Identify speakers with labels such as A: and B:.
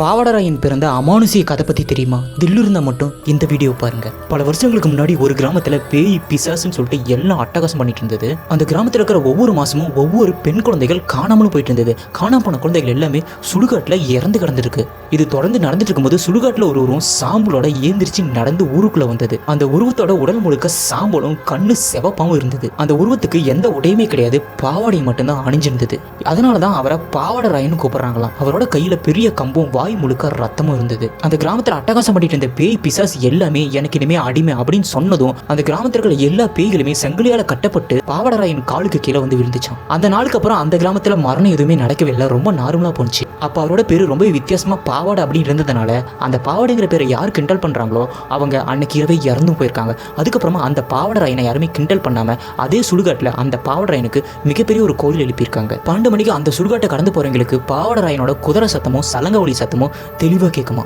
A: பாவடராயன் பிறந்த அமானுஷிய கதை பத்தி தெரியுமா? தில்லு இருந்தால் மட்டும் இந்த வீடியோ பாருங்க. பல வருஷங்களுக்கு முன்னாடி ஒரு கிராமத்துல பேய் பிசாசுன்னு சொல்லிட்டு எல்லாம் அட்டகாசம் பண்ணிட்டு இருந்தது. அந்த கிராமத்துல இருக்கிற ஒவ்வொரு மாசமும் ஒவ்வொரு பெண் குழந்தைகள் காணாமலும் போயிட்டு இருந்தது. காணாம போன குழந்தைகள் எல்லாமே சுடுகாட்டுல இறந்து கிடந்திருக்கு. இது தொடர்ந்து நடந்துட்டு இருக்கும்போது சுடுகாட்டுல ஒரு உருவம் சாம்பலோட ஏந்திரிச்சு நடந்து ஊருக்குள்ள வந்தது. அந்த உருவத்தோட உடல் முழுக்க சாம்பலும் கண்ணு செவப்பாவும் இருந்தது. அந்த உருவத்துக்கு எந்த உடையுமே கிடையாது. பாவாடை மட்டும்தான் அணிஞ்சிருந்தது. அதனாலதான் அவரை பாவாடராயன்னு கூப்பிடுறாங்களாம். அவரோட கையில பெரிய கம்பும் வாய் முழுக்க ரத்தமும் இருந்தது. அந்த கிராமத்துல அட்டகாசம் பண்ணிட்டு இருந்த பேய் பிசாஸ் எல்லாமே எனக்கு இனிமே அடிமை அப்படின்னு சொன்னதும் அந்த கிராமத்துல இருக்கிற எல்லா பேய்களுமே சங்கிலியால கட்டப்பட்டு பாவடராயன் காலுக்கு கீழே வந்து விழுந்துச்சான் அந்த நாளுக்கு அப்புறம் அந்த கிராமத்துல மரணம் எதுவுமே நடக்கவே இல்லை. ரொம்ப நார்மலா போனுச்சு அப்போ அவரோட பேர் ரொம்ப வித்தியாசமா பாவாடை அப்படின்னு இருந்ததுனால அந்த பாவாடைங்கிற பேரை யார் கிண்டல் பண்றாங்களோ அவங்க அன்னைக்கு இரவே இறந்தும் போயிருக்காங்க. அதுக்கப்புறமா அந்த பாவடராயனை யாருமே கிண்டல் பண்ணாம அதே சுடுகாட்டில் அந்த பாவடராயனுக்கு மிகப்பெரிய ஒரு கோயில் எழுப்பியிருக்காங்க. பன்னெண்டு மணிக்கு அந்த சுடுகாட்டை கடந்து போறவங்களுக்கு பாவடராயனோட குதிரை சத்தமும் சலங்க ஒலி சத்தமும் தெளிவாக கேட்குமா